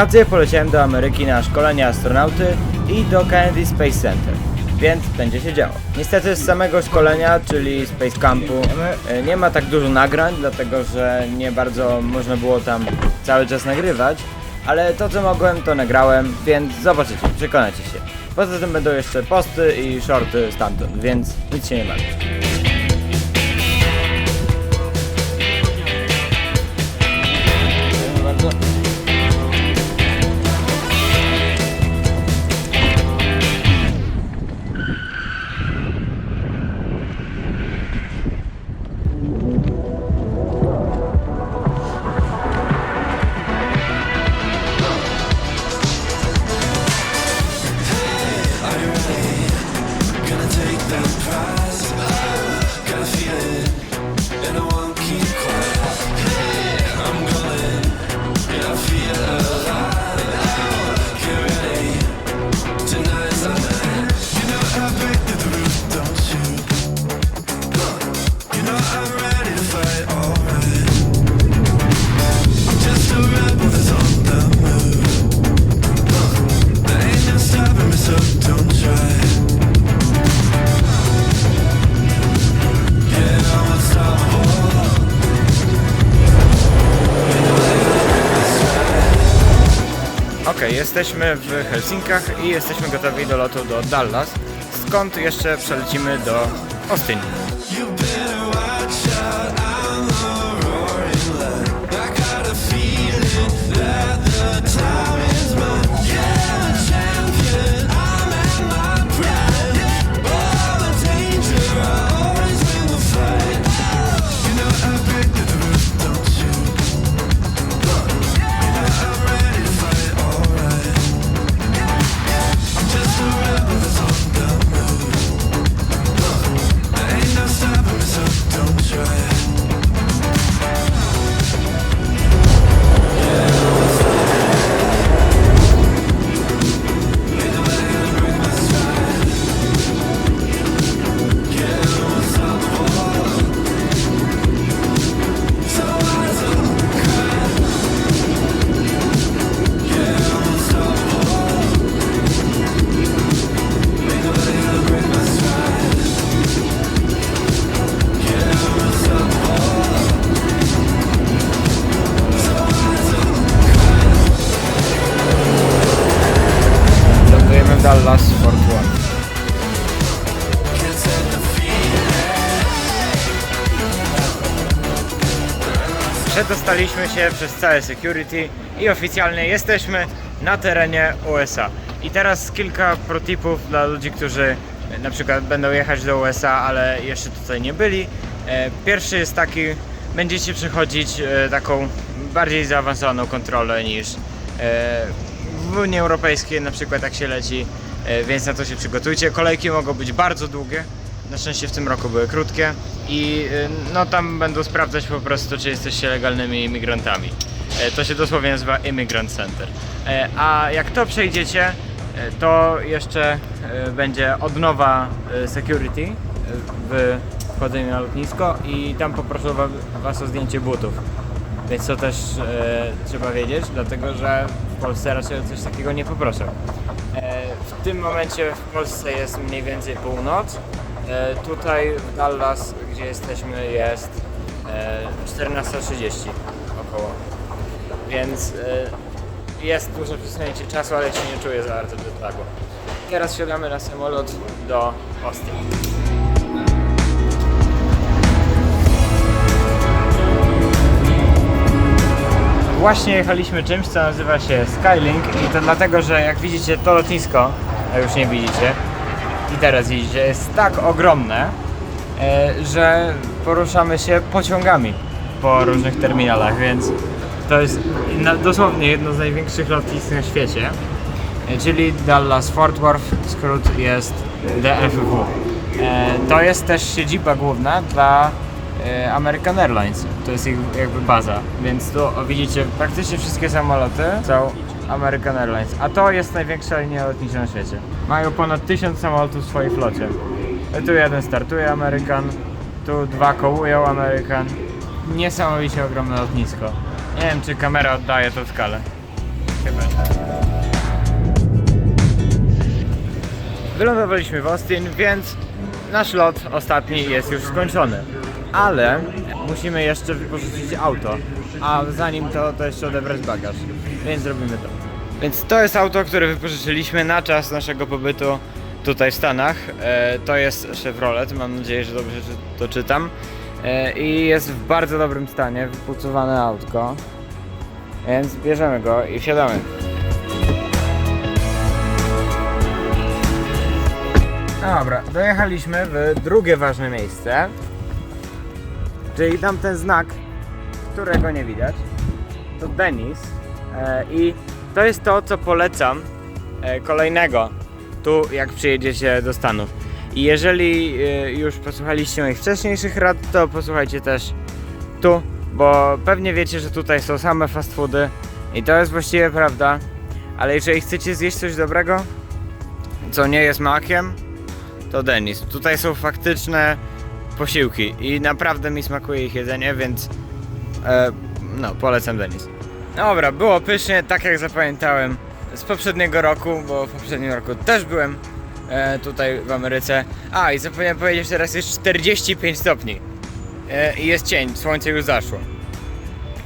wakacje poleciałem do Ameryki na szkolenie astronauty i do Kennedy Space Center, więc będzie się działo. Niestety z samego szkolenia, czyli Space Campu, e, nie ma tak dużo nagrań, dlatego że nie bardzo można było tam cały czas nagrywać, ale to co mogłem to nagrałem, więc zobaczycie, przekonacie się. Poza tym będą jeszcze posty i shorty stamtąd, więc nic się nie martwcie. Jesteśmy w Helsinkach i jesteśmy gotowi do lotu do Dallas, skąd jeszcze przelecimy do Austin. Przedostaliśmy się przez całe security i oficjalnie jesteśmy na terenie USA. I teraz kilka protipów dla ludzi, którzy na przykład będą jechać do USA, ale jeszcze tutaj nie byli. E, Pierwszy jest taki, będziecie przechodzić e, taką bardziej zaawansowaną kontrolę niż e, w Unii Europejskiej na przykład jak się leci, więc na to się przygotujcie. Kolejki mogą być bardzo długie, na szczęście w tym roku były krótkie i e, no tam będą sprawdzać po prostu, czy jesteście legalnymi imigrantami. E, To się dosłownie nazywa Immigrant Center. E, A jak to przejdziecie, e, to jeszcze będzie odnowa security w wchodzeniu na lotnisko i tam poproszę wa- was o zdjęcie butów. Więc to też trzeba wiedzieć, dlatego że w Polsce raczej o coś takiego nie poproszę. W tym momencie w Polsce jest mniej więcej północ. E, tutaj w Dallas, gdzie jesteśmy, jest e, 14.30 około. Więc e, jest duże przesunięcie czasu, ale się nie czuję za bardzo jetlagu. Teraz siadamy na samolot do Austin. Właśnie jechaliśmy czymś, co nazywa się Skylink i to dlatego, że jak widzicie to lotnisko, a już nie widzicie, i teraz widzicie, jest tak ogromne, e, że poruszamy się pociągami po różnych terminalach, więc to jest dosłownie jedno z największych lotnisk na świecie, e, czyli Dallas Fort Worth, skrót jest DFW. E, To jest też siedziba główna dla American Airlines. To jest ich jakby baza, więc tu widzicie praktycznie wszystkie samoloty są American Airlines, a to jest największa linia lotnicza na świecie. Mają ponad 1000 samolotów w swojej flocie. E, Tu jeden startuje American, tu dwa kołują American. Niesamowicie ogromne lotnisko. Nie wiem czy kamera oddaje tą skalę. chyba. Wylądowaliśmy w Austin, więc nasz lot ostatni jest już skończony. Ale musimy jeszcze wypożyczyć auto. A zanim to, to jeszcze odebrać bagaż. Więc zrobimy to. Więc to jest auto, które wypożyczyliśmy na czas naszego pobytu tutaj w Stanach. E, to jest Chevrolet, mam nadzieję, że dobrze to czytam. E, I jest w bardzo dobrym stanie, wypucowane autko. Więc bierzemy go i wsiadamy. Dobra, dojechaliśmy w drugie ważne miejsce. Czyli tam ten znak, którego nie widać. To Denis. E, I to jest to, co polecam e, kolejnego tu, jak przyjedziecie do Stanów. I jeżeli e, już posłuchaliście moich wcześniejszych rad, to posłuchajcie też tu, bo pewnie wiecie, że tutaj są same fast foody i to jest właściwie prawda. Ale jeżeli chcecie zjeść coś dobrego, co nie jest makiem, to Denis. Tutaj są faktyczne posiłki i naprawdę mi smakuje ich jedzenie, więc e, no, polecam Denis. Dobra, było pysznie, tak jak zapamiętałem z poprzedniego roku, bo w poprzednim roku też byłem e, tutaj w Ameryce. A, i zapomniałem powiedzieć, że teraz jest 45 stopni e, i jest cień, słońce już zaszło.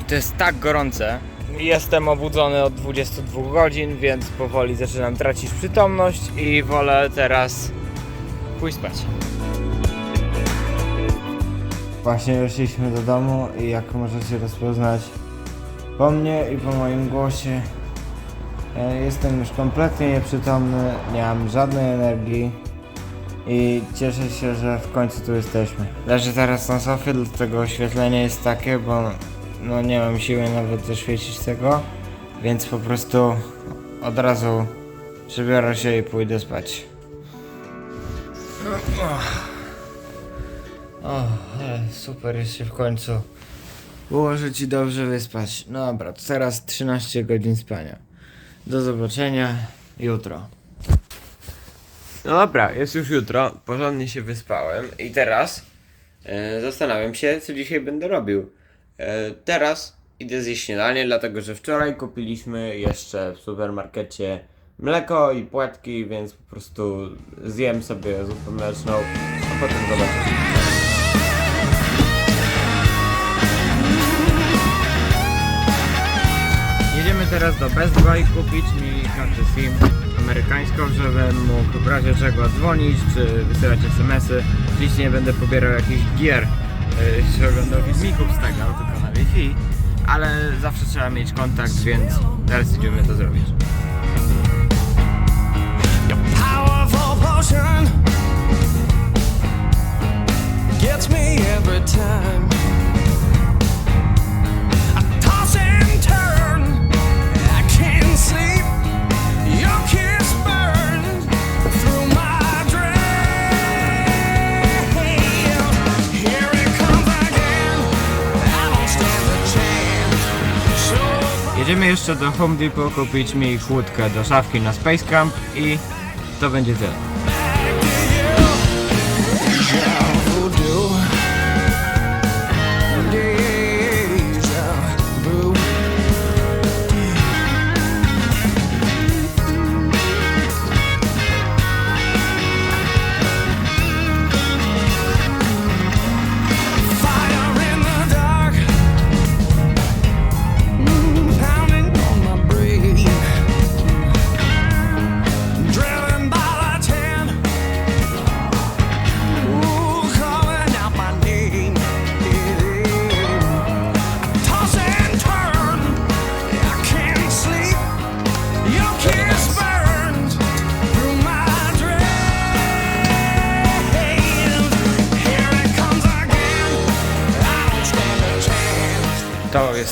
I to jest tak gorące. Jestem obudzony od 22 godzin, więc powoli zaczynam tracić przytomność i wolę teraz pójść spać. Właśnie weszliśmy do domu i jak możecie rozpoznać po mnie i po moim głosie e, jestem już kompletnie nieprzytomny, nie mam żadnej energii i cieszę się, że w końcu tu jesteśmy. Leżę teraz na sofie, dlatego oświetlenie jest takie, bo no nie mam siły nawet zaświecić tego, więc po prostu od razu przebiorę się i pójdę spać. O, super jest się w końcu ułożyć i dobrze wyspać. No dobra, to teraz 13 godzin spania. Do zobaczenia jutro. No dobra, jest już jutro, porządnie się wyspałem i teraz e, zastanawiam się, co dzisiaj będę robił. E, teraz idę zjeść śniadanie, dlatego że wczoraj kupiliśmy jeszcze w supermarkecie mleko i płatki, więc po prostu zjem sobie zupę mleczną, a potem zobaczę. Teraz do Best Buy kupić mi kartę SIM amerykańską, żebym mógł w razie czego dzwonić czy wysyłać SMS-y. Oczywiście nie będę pobierał jakichś gier, yy, czy oglądał filmików z tego, tylko na Wi-Fi, ale zawsze trzeba mieć kontakt, więc teraz idziemy to zrobić. Powerful potion gets me every time. So Jedziemy jeszcze do Home Depot kupić mi chłódkę do szafki na Space Camp i to będzie tyle.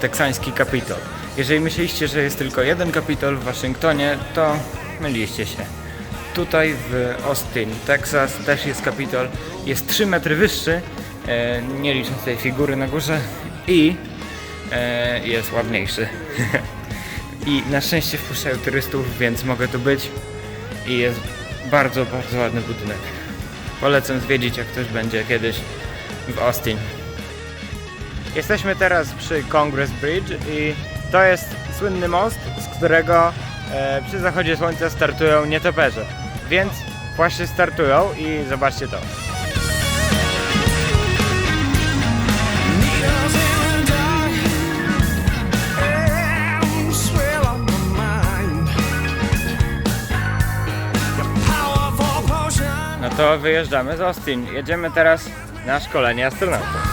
Teksański kapitol. Jeżeli myśleliście, że jest tylko jeden kapitol w Waszyngtonie, to myliliście się. Tutaj w Austin, Texas też jest kapitol. Jest 3 metry wyższy, e, nie licząc tej figury na górze i e, jest ładniejszy. I na szczęście wpuszczają turystów, więc mogę tu być i jest bardzo, bardzo ładny budynek. Polecam zwiedzić, jak ktoś będzie kiedyś w Austin. Jesteśmy teraz przy Congress Bridge i to jest słynny most, z którego e, przy zachodzie słońca startują nietoperze. Więc właśnie startują i zobaczcie to. No to wyjeżdżamy z Austin. Jedziemy teraz na szkolenie astronautów.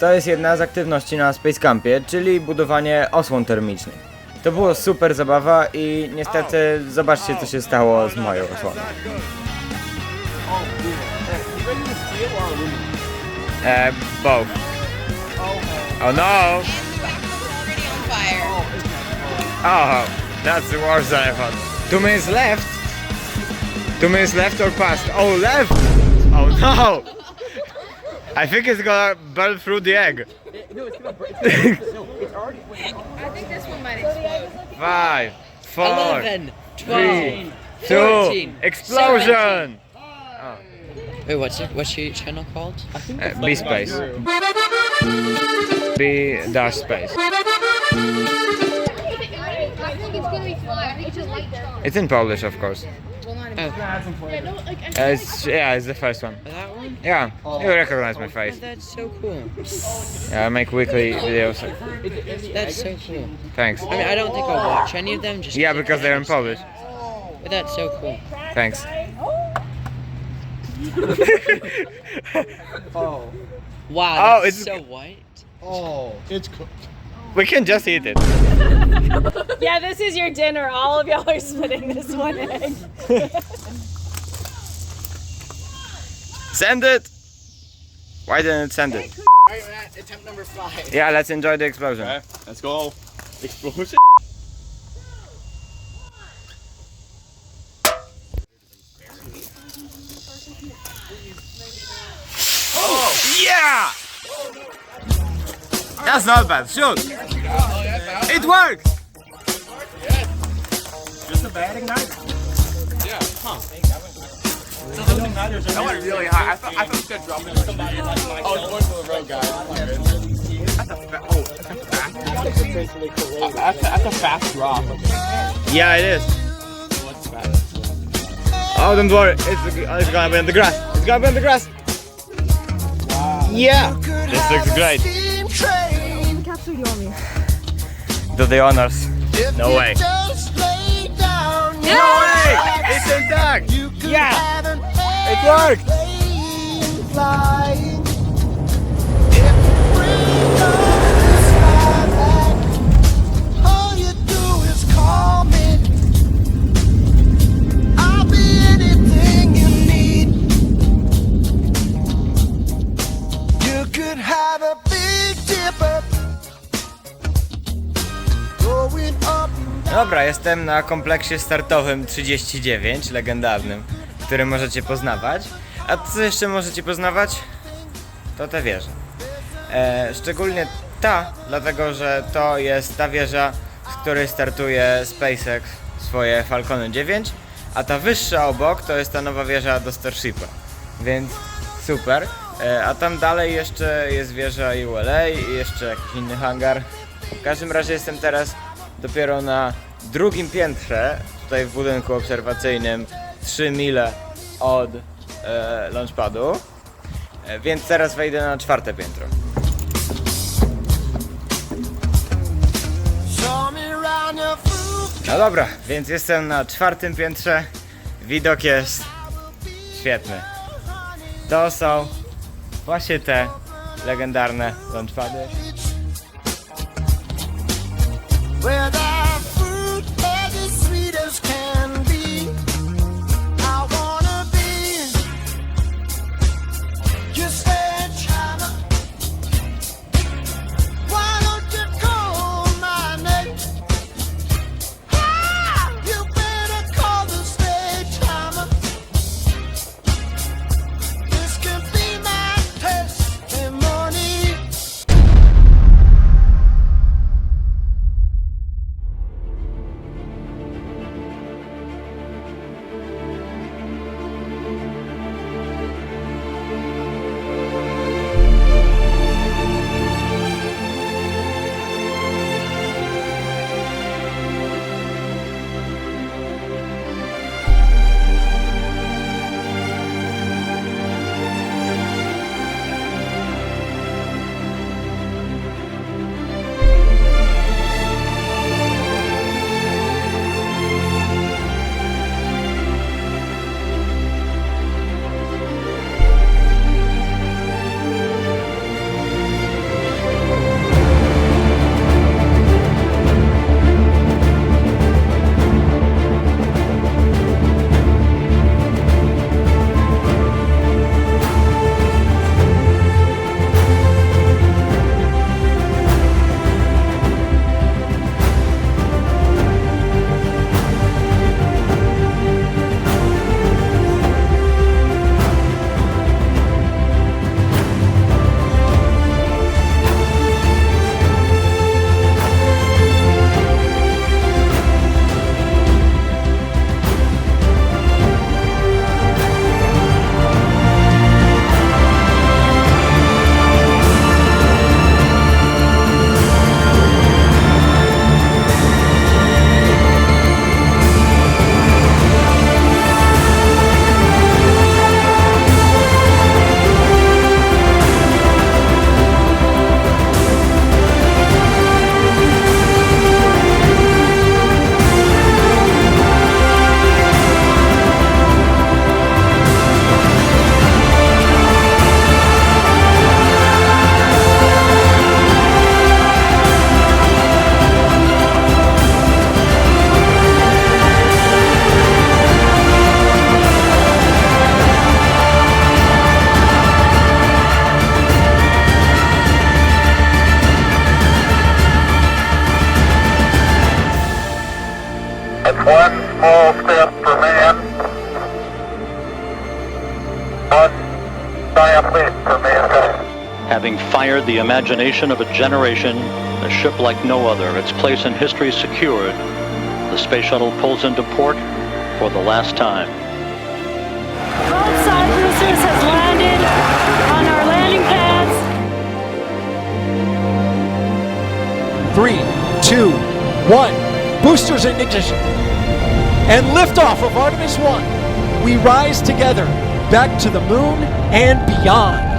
To jest jedna z aktywności na Space Campie, czyli budowanie osłon termicznych. To było super zabawa i niestety zobaczcie co się stało z moją osłoną. Uh, both. Oh no! Oh, that's worse than I thought. Two minutes left. Two minutes left or past? Oh, left! Oh no! I think it's gonna burn through the egg. no, it's gonna it's already. I think this one might explode. Five, four, 11, 12, three, 14, two, explosion. Oh. Wait, what's it? What's your channel called? Uh, B space. B dash space. It's in Polish, of course. Well, Oh, Yeah, no, like, it's, yeah, it's the first one. that one? Yeah, you recognize my Oh, face. that's so cool. Yeah, I make weekly videos. That's so cool. Thanks. I mean, I don't think I'll watch any of them. Just Yeah, because they're in Polish. But that's so cool. Thanks. oh. Wow, Oh, that's it's- so white. Oh, it's cooked. We can just eat it. Yeah, this is your dinner. All of y'all are splitting this one egg. Send it! Why didn't it send it? Alright, we're at attempt number five. Yeah, let's enjoy the explosion. Okay, let's go. Explosion. Oh, yeah! That's not bad. Shoot! It worked. Just a bad igniter. Yeah, huh. That went really high. I thought I thought it was gonna drop into. Oh, it's going to the road, guys. That's a fa- oh, that's a fast. Uh, That's a, that's a fast drop. Yeah, it is. Oh, don't worry. It's, it's gonna be on the grass. It's gonna be on the grass. Yeah! This looks great. Do the honors. No way. No way! It's intact! Yeah! It worked! Jestem na kompleksie startowym 39, legendarnym, który możecie poznawać. A co jeszcze możecie poznawać? To te wieże. E, szczególnie ta, dlatego że to jest ta wieża, z której startuje SpaceX swoje Falcony 9, a ta wyższa obok to jest ta nowa wieża do Starshipa. Więc super. E, a tam dalej jeszcze jest wieża ULA i jeszcze jakiś inny hangar. W każdym razie jestem teraz dopiero na drugim piętrze, tutaj w budynku obserwacyjnym, 3 mile od e, launchpadu. E, więc teraz wejdę na czwarte piętro. No dobra, więc jestem na czwartym piętrze. Widok jest świetny. To są właśnie te legendarne launchpady. The imagination of a generation, a ship like no other, its place in history secured, the space shuttle pulls into port for the last time. Broadside Boosters has landed on our landing pads. Three, two, one. Boosters in ignition. And liftoff of Artemis 1. We rise together back to the moon and beyond.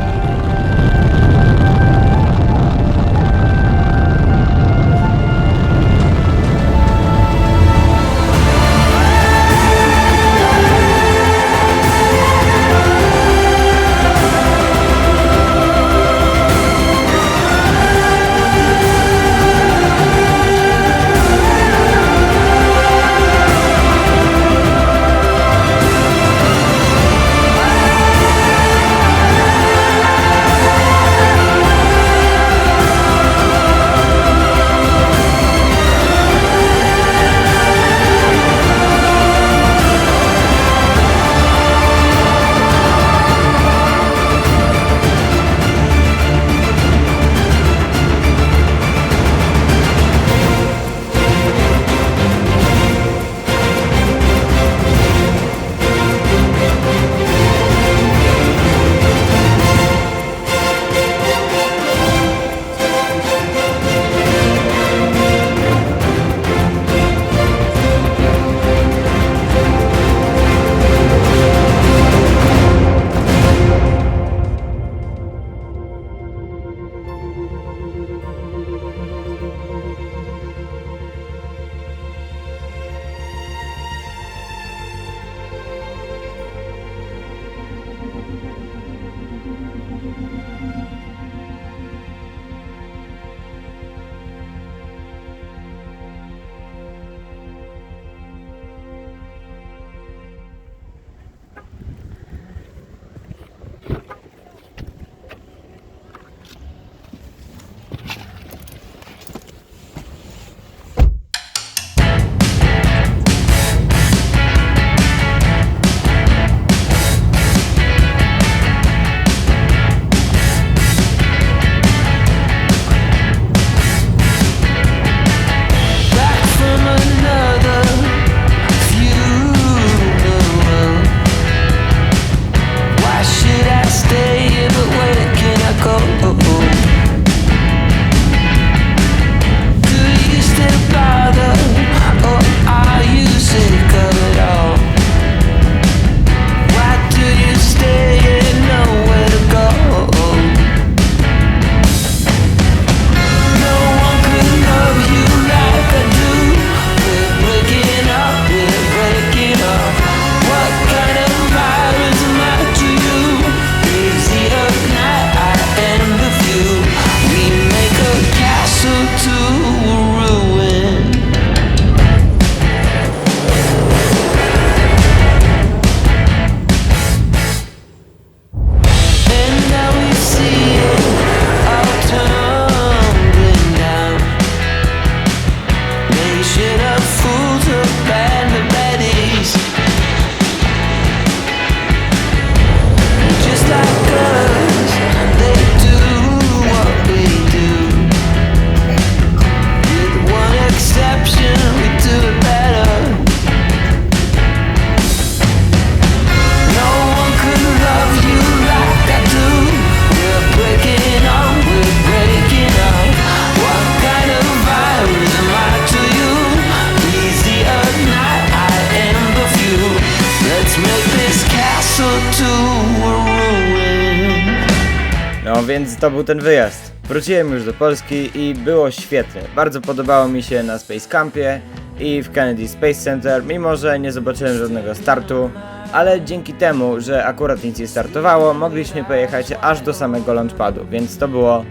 No więc to był ten wyjazd. Wróciłem już do Polski i było świetnie. Bardzo podobało mi się na Space Campie i w Kennedy Space Center, mimo że nie zobaczyłem żadnego startu, ale dzięki temu, że akurat nic nie startowało, mogliśmy pojechać aż do samego launchpadu, więc to było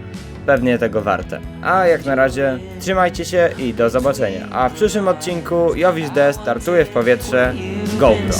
pewnie tego warte. A jak na razie, trzymajcie się i do zobaczenia. A w przyszłym odcinku Jowisz D startuje w powietrze z GoPro.